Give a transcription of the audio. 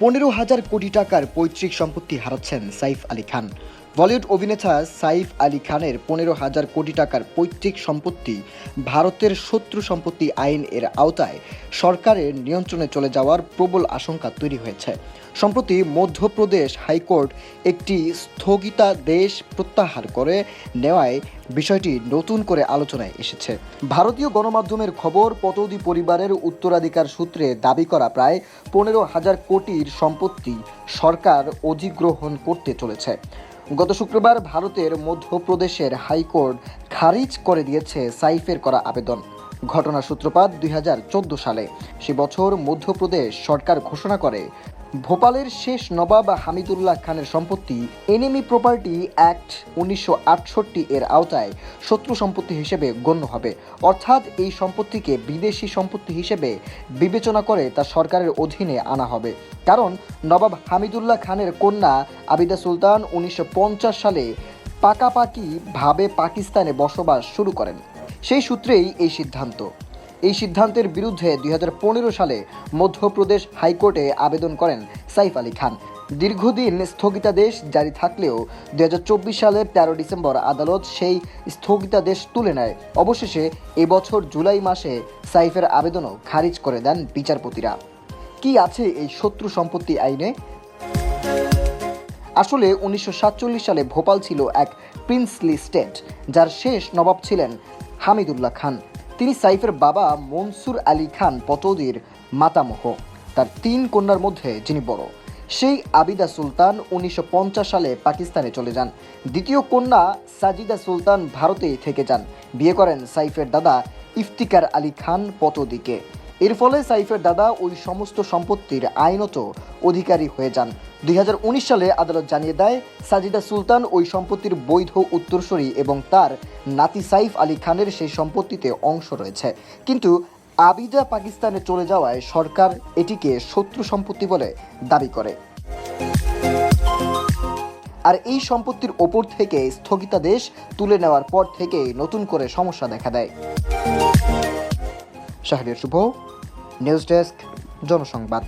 পনেরো হাজার কোটি টাকার পৈতৃক সম্পত্তি হারাচ্ছেন সাইফ আলী খান। বলিউড অভিনেতা সাইফ আলী খানের পনেরো হাজার কোটি টাকার পৈতৃক সম্পত্তি ভারতের শত্রু সম্পত্তি আইন এর আওতায় সরকারের নিয়ন্ত্রণে চলে যাওয়ার প্রবল আশঙ্কা তৈরি হয়েছে। সম্প্রতি মধ্যপ্রদেশ হাইকোর্ট একটি স্থগিতাদেশ প্রত্যাহার করে নেওয়ায় বিষয়টি নতুন করে আলোচনায় এসেছে। ভারতীয় গণমাধ্যমের খবর, পতৌদি পরিবারের উত্তরাধিকার সূত্রে দাবি করা প্রায় পনেরো হাজার কোটির সম্পত্তি সরকার অধিগ্রহণ করতে চলেছে। গত শুক্রবার ভারতের মধ্যপ্রদেশের হাইকোর্ট খারিজ করে দিয়েছে সাইফের করা আবেদন। ঘটনার সূত্রপাত দুই হাজার চোদ্দ সালে। সে বছর মধ্যপ্রদেশ সরকার ঘোষণা করে ভোপালের শেষ নবাব হামিদুল্লাহ খানের সম্পত্তি এনিমি প্রপার্টি অ্যাক্ট উনিশশো আটষট্টি এর আওতায় শত্রু সম্পত্তি হিসেবে গণ্য হবে। অর্থাৎ এই সম্পত্তিকে বিদেশি সম্পত্তি হিসেবে বিবেচনা করে তা সরকারের অধীনে আনা হবে। কারণ নবাব হামিদুল্লাহ খানের কন্যা আবিদা সুলতান উনিশশো পঞ্চাশ সালে পাকাপাকি ভাবে পাকিস্তানে বসবাস শুরু করেন। সেই সূত্রেই এই সিদ্ধান্ত। এই সিদ্ধান্তের বিরুদ্ধে দুই হাজার পনেরো সালে মধ্যপ্রদেশ হাইকোর্টে আবেদন করেন সাইফ আলী খান। দীর্ঘদিন স্থগিতাদেশ জারি থাকলেও দুই হাজার চব্বিশ সালের তেরো ডিসেম্বর আদালত সেই স্থগিতাদেশ তুলে নেয়। অবশেষে এবছর জুলাই মাসে সাইফের আবেদনও খারিজ করে দেন বিচারপতিরা। কি আছে এই শত্রু সম্পত্তি আইনে? আসলে উনিশশো সাতচল্লিশ সালে ভোপাল ছিল এক প্রিন্সলি স্টেট, যার শেষ নবাব ছিলেন হামিদুল্লাহ খান। তিনি সাইফের বাবা মনসুর আলী খান পতৌদির মাতামহ। তার তিন কন্যার মধ্যে যিনি বড়। সেই আবিদা সুলতান উনিশশো পঞ্চাশ সালে পাকিস্তানে চলে যান। দ্বিতীয় কন্যা সাজিদা সুলতান ভারতেই থেকে যান। বিয়ে করেন সাইফের দাদা ইফতিকার আলী খান পতৌদিকে। এর ফলে সাইফের দাদা ওই সমস্ত সম্পত্তির আইনত অধিকারী হয়ে যান। দুই হাজার উনিশ সালে আদালত জানিয়ে দেয়, সাজিদা সুলতান ওই সম্পত্তির বৈধ উত্তরসূরি এবং তার নাতি সাইফ আলী খানের সেই সম্পত্তিতে অংশ রয়েছে। কিন্তু আবিদা পাকিস্তানে চলে যাওয়ায় সরকার এটিকে শত্রু সম্পত্তি বলে দাবি করে। আর এই সম্পত্তির ওপর থেকে স্থগিতাদেশ তুলে নেওয়ার পর থেকে নতুন করে সমস্যা দেখা দেয়। Shahriar Shuvo news desk Janasangbad.